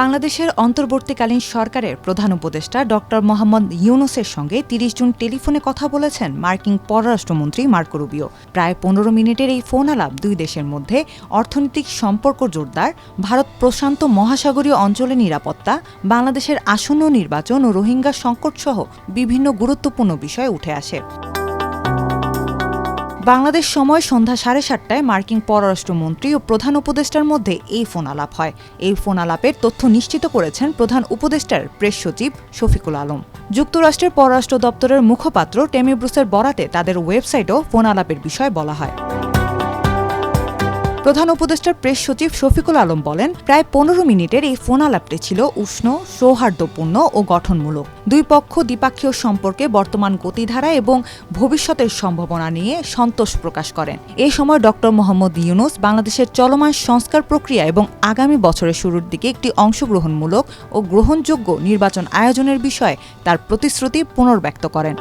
বাংলাদেশের অন্তর্বর্তীকালীন সরকারের প্রধান উপদেষ্টা ডক্টর মোহাম্মদ ইউনুসের সঙ্গে তিরিশ জুন টেলিফোনে কথা বলেছেন মার্কিন পররাষ্ট্রমন্ত্রী মার্কো রুবিও। প্রায় পনেরো মিনিটের এই ফোন আলাপ দুই দেশের মধ্যে অর্থনৈতিক সম্পর্ক জোরদার, ভারত প্রশান্ত মহাসাগরীয় অঞ্চলের নিরাপত্তা, বাংলাদেশের আসন্ন নির্বাচন ও রোহিঙ্গা সংকটসহ বিভিন্ন গুরুত্বপূর্ণ বিষয় উঠে আসে। বাংলাদেশ সময় সন্ধ্যা সাড়ে সাতটায় মার্কিন পররাষ্ট্রমন্ত্রী ও প্রধান উপদেষ্টার মধ্যে এই ফোন আলাপ হয়। এই ফোন আলাপের তথ্য নিশ্চিত করেছেন প্রধান উপদেষ্টার প্রেস সচিব শফিকুল আলম। যুক্তরাষ্ট্রের পররাষ্ট্র দপ্তরের মুখপাত্র টেমি ব্রুসের বরাতে তাদের ওয়েবসাইটেও ফোন আলাপের বিষয়ে বলা হয়। প্রধান উপদেষ্টার প্রেস সচিব শফিকুল আলম বলেন, প্রায় পনেরো মিনিটের এই ফোন আলাপটি ছিল উষ্ণ, সৌহার্দ্যপূর্ণ ও গঠনমূলক। দুই পক্ষ দ্বিপাক্ষীয় সম্পর্কে বর্তমান গতিধারা এবং ভবিষ্যতের সম্ভাবনা নিয়ে সন্তোষ প্রকাশ করেন। এই সময় ডক্টর মোহাম্মদ ইউনুস বাংলাদেশের চলমান সংস্কার প্রক্রিয়া এবং আগামী বছরের শুরুর দিকে একটি অংশগ্রহণমূলক ও গ্রহণযোগ্য নির্বাচন আয়োজনের বিষয়ে তার প্রতিশ্রুতি পুনর্ব্যক্ত করেন।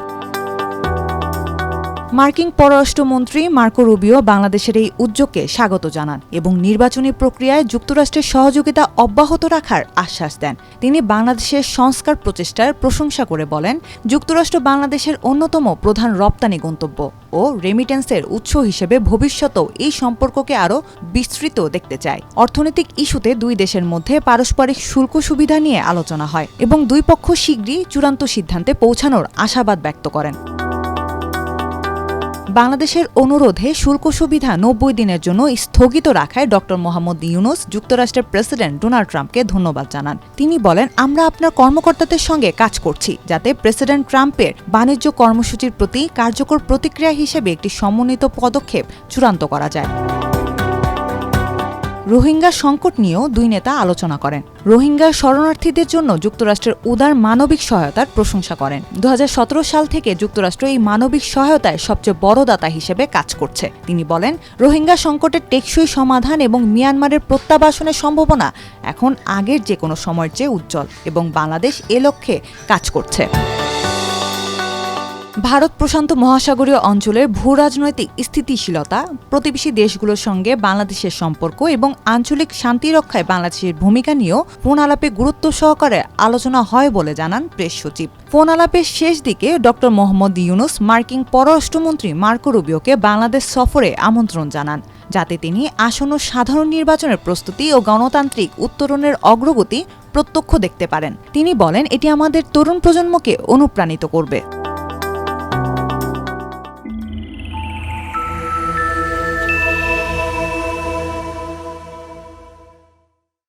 মার্কিন পররাষ্ট্রমন্ত্রী মার্কো রুবিও বাংলাদেশের এই উদ্যোগকে স্বাগত জানান এবং নির্বাচনী প্রক্রিয়ায় যুক্তরাষ্ট্রের সহযোগিতা অব্যাহত রাখার আশ্বাস দেন। তিনি বাংলাদেশের সংস্কার প্রচেষ্টার প্রশংসা করে বলেন, যুক্তরাষ্ট্র বাংলাদেশের অন্যতম প্রধান রপ্তানি গন্তব্য ও রেমিটেন্সের উৎস হিসেবে ভবিষ্যতেও এই সম্পর্ককে আরও বিস্তৃত দেখতে চায়। অর্থনৈতিক ইস্যুতে দুই দেশের মধ্যে পারস্পরিক শুল্ক সুবিধা নিয়ে আলোচনা হয় এবং দুই পক্ষ শীঘ্রই চূড়ান্ত সিদ্ধান্তে পৌঁছানোর আশাবাদ ব্যক্ত করেন। বাংলাদেশের অনুরোধে শুল্ক সুবিধা নব্বই দিনের জন্য স্থগিত রাখায় ড. মোহাম্মদ ইউনুস, যুক্তরাষ্ট্রের প্রেসিডেন্ট ডোনাল্ড ট্রাম্পকে ধন্যবাদ জানান। তিনি বলেন, আমরা আপনার কর্মকর্তাদের সঙ্গে কাজ করছি, যাতে প্রেসিডেন্ট ট্রাম্পের বাণিজ্য কর্মসূচির প্রতি কার্যকর প্রতিক্রিয়া হিসেবে একটি সমন্বিত পদক্ষেপ চূড়ান্ত করা যায়। রোহিঙ্গা সংকট নিয়েও দুই নেতা আলোচনা করেন। রোহিঙ্গা শরণার্থীদের জন্য যুক্তরাষ্ট্রের উদার মানবিক সহায়তার প্রশংসা করেন। দু হাজার সতেরো সাল থেকে যুক্তরাষ্ট্র এই মানবিক সহায়তায় সবচেয়ে বড় দাতা হিসেবে কাজ করছে। তিনি বলেন, রোহিঙ্গা সংকটের টেকসই সমাধান এবং মিয়ানমারের প্রত্যাবাসনের সম্ভাবনা এখন আগের যে কোনো সময়ের চেয়ে উজ্জ্বল এবং বাংলাদেশ এ লক্ষ্যে কাজ করছে। ভারত প্রশান্ত মহাসাগরীয় অঞ্চলের ভূ রাজনৈতিক স্থিতিশীলতা, প্রতিবেশী দেশগুলোর সঙ্গে বাংলাদেশের সম্পর্ক এবং আঞ্চলিক শান্তি রক্ষায় বাংলাদেশের ভূমিকা নিয়েও ফোন আলাপে গুরুত্ব সহকারে আলোচনা হয় বলে জানান প্রেস সচিব। ফোন আলাপের শেষ দিকে ড. মোহাম্মদ ইউনুস, মার্কিন পররাষ্ট্রমন্ত্রী মার্কো রুবিওকে বাংলাদেশ সফরে আমন্ত্রণ জানান, যাতে তিনি আসন্ন সাধারণ নির্বাচনের প্রস্তুতি ও গণতান্ত্রিক উত্তরণের অগ্রগতি প্রত্যক্ষ দেখতে পারেন। তিনি বলেন, এটি আমাদের তরুণ প্রজন্মকে অনুপ্রাণিত করবে।